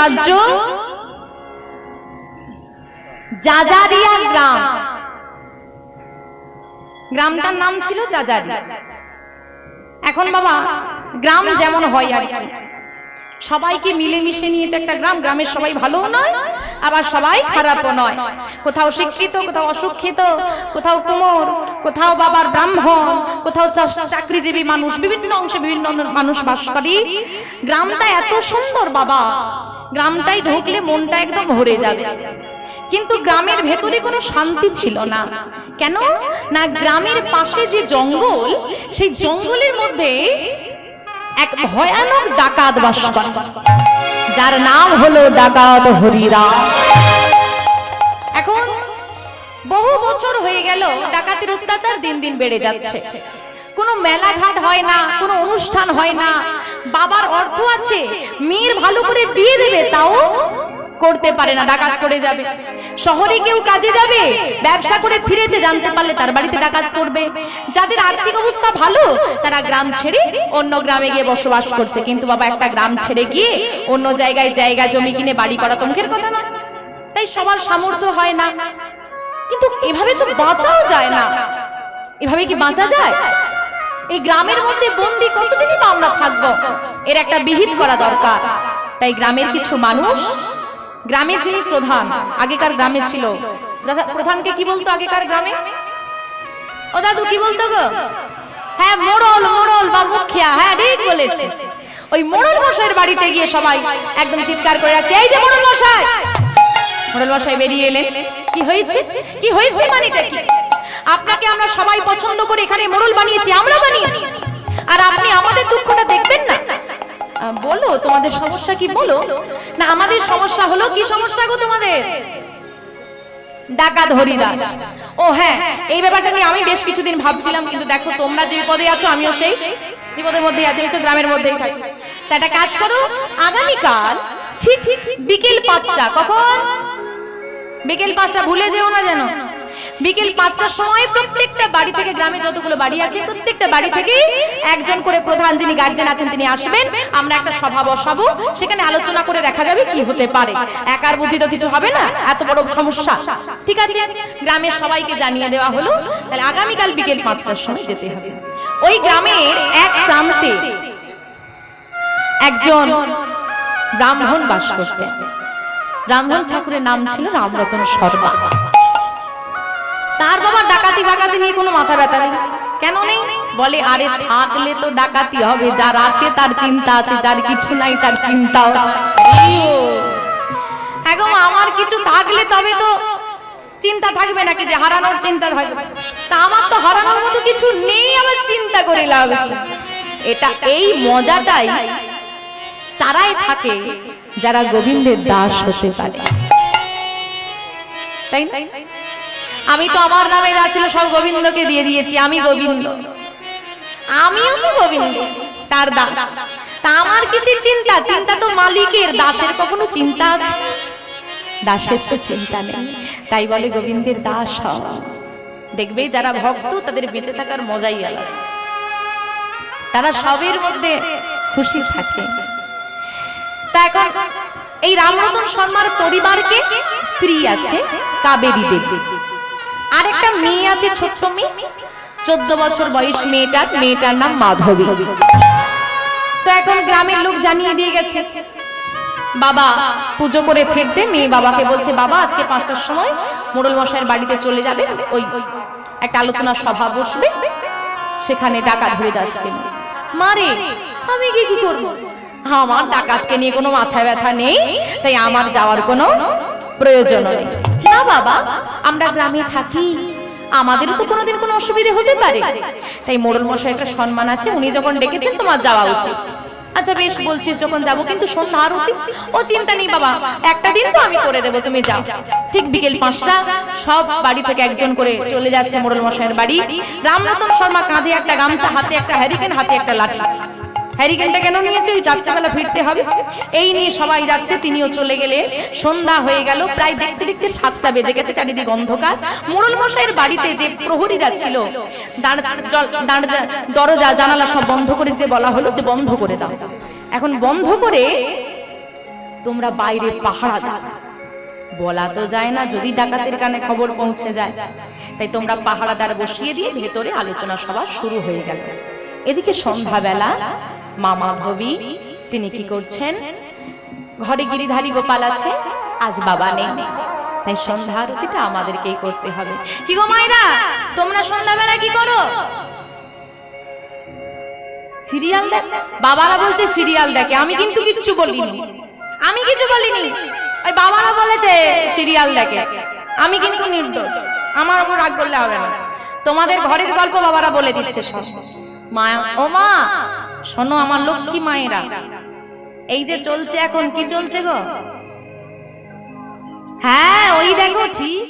রাজ্য? জাজারিয়া গ্রাম। গ্রামটার নাম ছিল জাজারি এখন বাবা, গ্রাম যেমন হয় আর কি। সবাইকে মিলেমিশে নিয়ে তো একটা গ্রাম, গ্রামের সবাই ভালো নয়, আবার সবাই খারাপও নয়। কোথাও শিক্ষিত, কোথাও অশিক্ষিত, কোথাও কুমোর, কোথাও বাবার ব্রাহ্মণ, কোথাও চাকরিজীবী মানুষ, বিভিন্ন অংশে বিভিন্ন মানুষ বাস করি। গ্রামটা এত সুন্দর বাবা। গ্রামটাই ঢুকলে মনটা একদম ভরে যাবে। কিন্তু গ্রামের ভেতরে কোনো শান্তি ছিল না। কেন? না, গ্রামের পাশে যে জঙ্গল, সেই জঙ্গলের মধ্যে এক ভয়ানক ডাকাত বাস করে। যার নাম হলো ডাকাত হরিদাস। এখন বহু বছর হয়ে গেল, ডাকাতের অত্যাচার দিন দিন বেড়ে যাচ্ছে। কোনো মেলাঘাট হয় না, কোনো অনুষ্ঠান হয় না। বাবার অর্থ আছে, মেয়ের ভালো করে বিয়ে দেবে, তাও করতে পারে না, ডাকাত করে যাবে। শহরে কেউ কাজে যাবে, ব্যবসা করে ফিরেছে, জানতে পারলে তার বাড়িতে ডাকাত করবে। যাদের আর্থিক অবস্থা ভালো, তারা গ্রাম ছেড়ে অন্য গ্রামে গিয়ে বসবাস করছে। কিন্তু বাবা একটা গ্রাম ছেড়ে গিয়ে অন্য জায়গায় জায়গা জমি কিনে বাড়ি করা তো মুখের কথা না। তাই সবার সামর্থ্য হয় না। কিন্তু এভাবে তো বাঁচাও যায় না। এভাবে কি বাঁচা যায়? এই গ্রামের মধ্যে বন্দি কতদিনই বা আমরা থাকব? এর একটা বিহিত করা দরকার। তাই গ্রামের কিছু মানুষ, গ্রামে যিনি প্রধান, আগেকার গ্রামে ছিল। প্রধা- প্রধানকে কি বলতো আগেকার গ্রামে? ও দাদু, কি বলতো গো? হ্যাঁ মোড়ল মোড়ল বা মুখিয়া হ্যাঁ ঠিক বলেছে। ওই মোড়ল মশাইয়ের বাড়িতে গিয়ে সবাই একদম চিৎকার করে রাখছে, এই যে মোড়ল মশাই! মোড়ল মশাই বেরিয়ে এলেন। কি হয়েছে? কি হয়েছে মানেটা কি? আপনাকে আমরা সবাই পছন্দ করে এখানে মোড়ল বানিয়েছি, আমরা বানিয়েছি। আর আপনি আমাদের দুঃখটা দেখবেন না। বলো, তোমাদের সমস্যা কি বলো? না, আমাদের সমস্যা হলো কি সমস্যা গো তোমাদের? ডাকাত হরিদাস ও হ্যাঁ এই ব্যাপারটা নিয়ে আমি বেশ কিছুদিন ভাবছিলাম, কিন্তু দেখো তোমরা যে বিপদে আছো, আমিও সেই বিপদের মধ্যেই আছি আমি গ্রামের মধ্যেই থাকি। তা একটা কাজ করো, আগামীকাল ঠিক ঠিক বিকেল পাঁচটা, কখন? বিকেল পাঁচটা, ভুলে যেও না যেন। বিকেল পাঁচটার সময় প্রত্যেকটা বাড়ি থেকে গ্রামে যতগুলো বাড়ি আছে, প্রত্যেকটা বাড়ি থেকে একজন করে প্রধান যিনি গার্জেন আছেন, তিনি আসবেন। আমরা একটা সভা বসাবো, সেখানে আলোচনা করে দেখা যাবে কি হতে পারে। একার বুদ্ধি তো কিছু হবে না, এত বড় সমস্যা। ঠিক আছে? গ্রামের সবাইকে জানিয়ে দেওয়া হলো, তাহলে আগামীকাল বিকেল পাঁচটার সময় যেতে হবে। ওই গ্রামের এক প্রান্তে একজন ব্রাহ্মণ বাস করতেন। ব্রাহ্মণ ঠাকুরের নাম ছিল রামরতন শর্মা। তার বাবা ডাকাতি বাকাতি নিয়ে কোনো মাথা ব্যথা নেই। কেন নেই? বলে, আরে থাকলে তো ডাকাতি হবে, যার আছে তার চিন্তা আছে, যার কিছু নাই তার চিন্তাও এখন আমার কিছু থাকলে তবে তো চিন্তা থাকবে নাকি, যে হারানোর চিন্তা থাকবে? তা আমার তো হারানোর মতো কিছু নেই আমার চিন্তা করে লাভ? এটা এই মজাটাই তারাই থাকে যারা গোবিন্দের দাস হতে পারে। তাই না? আমি তো আমার নামে যা ছিল সব গোবিন্দকে দিয়ে দিয়েছি, আমি গোবিন্দ। আমিও তো গোবিন্দ, তার দাস। তা আমার কিসের চিন্তা? চিন্তা তো মালিকের, দাসের কখনো চিন্তা আছে? দাসের তো চিন্তা নেই, তাই বলে গোবিন্দের দাস হও দেখবে যারা ভক্ত, তাদের বেঁচে থাকার মজাই আলাদা। তারা সবের মধ্যে খুশি থাকে। তা এখন এই রামরতন শর্মার পরিবারকে স্ত্রী আছে, কাবেরী দেবী। আর একটা মেয়ে আছে ছোট্ট মেয়ে। চোদ্দ বছর বয়স মেয়েটার মেয়েটার নাম মাধবী। তো এখন গ্রামের লোক জানিয়ে দিয়ে গেছে বাবা পুজো করে ফিরতে মেয়ে বাবাকে বলছে বাবা আজকে পাঁচটার সময় মোড়ল মশাইয়ের বাড়িতে চলে যাবে ওই একটা আলোচনা সভা বসবে সেখানে ডাকাত হরিদাসকে নিয়ে। মারে আমি কি কি করব? আমার ডাকাতকে নিয়ে কোনো মাথা ব্যথা নেই তাই আমার যাওয়ার কোনো প্রয়োজন না বাবা আমরা গ্রামে থাকি। আমাদেরও তো কোনোদিন কোনো অসুবিধা হতে পারে। তাই মোড়ল মশাই একটা সম্মান আছে উনি যখন ডেকেছেন তোমার যাওয়া উচিত। আচ্ছা বেশ বলছিস যখন যাব কিন্তু সন্ধ্যা আরতি ও চিন্তা নেই বাবা একটা দিন তো আমি করে দেবো তুমি যাও। ঠিক বিকেল পাঁচটা সব বাড়ি থেকে একজন করে চলে যাচ্ছে মোড়ল মশাইয়ের বাড়ি। রামরতন শর্মা কাঁধে একটা গামছা হাতে একটা হ্যারিকেন হাতে একটা লাঠি। হ্যারিকেনটা কেন নিয়েছে? ওই রাত্রেবেলা ফিরতে হবে। এই নিয়ে সবাই যাচ্ছে, তিনিও চলে গেলে সন্ধ্যা হয়ে গেল, প্রায় দেখতে দেখতে সাতটা বেজে গেছে, চারিদিক অন্ধকার। মোড়ল মশাইয়ের বাড়িতে যে প্রহরীরা ছিল দরজা, জানালা সব বন্ধ করে দিতে বলা হলো যে বন্ধ করে দাও। এখন বন্ধ করে তোমরা বাইরে পাহারা দাও। বলা তো যায় না, যদি ডাকাতের কানে খবর পৌঁছে যায়। তাই তোমরা পাহারাদার বসিয়ে দিয়ে ভেতরে আলোচনা সভা শুরু হয়ে গেল। এদিকে সন্ধ্যাবেলা মা মাধবী তিনি কি করছেন? ঘরে গিরিধারী গোপাল আছে, আজ বাবা নেই। তাই সন্ধ্যা আরতিটা আমাদেরকেই করতে হবে। কি গো মায়েরা, তোমরা সন্ধ্যাবেলা কি করো? সিরিয়াল দেখ। বাবারা বলছে সিরিয়াল দেখে। আমি কিন্তু কিচ্ছু বলিনি। আমি কিছু বলিনি। ওই বাবারা বলেছে সিরিয়াল দেখে। আমি কিন্তু নির্দোষ। আমার উপর রাগ করলে হবে না। তোমাদের ঘরের গল্প বাবারা বলে দিচ্ছে সব। মা, ও মা শোনো আমার লক্ষ্মী মায়েরা। এই যে চলছে এখন, কি চলছে গো? হ্যাঁ ওই দেখো ঠিক।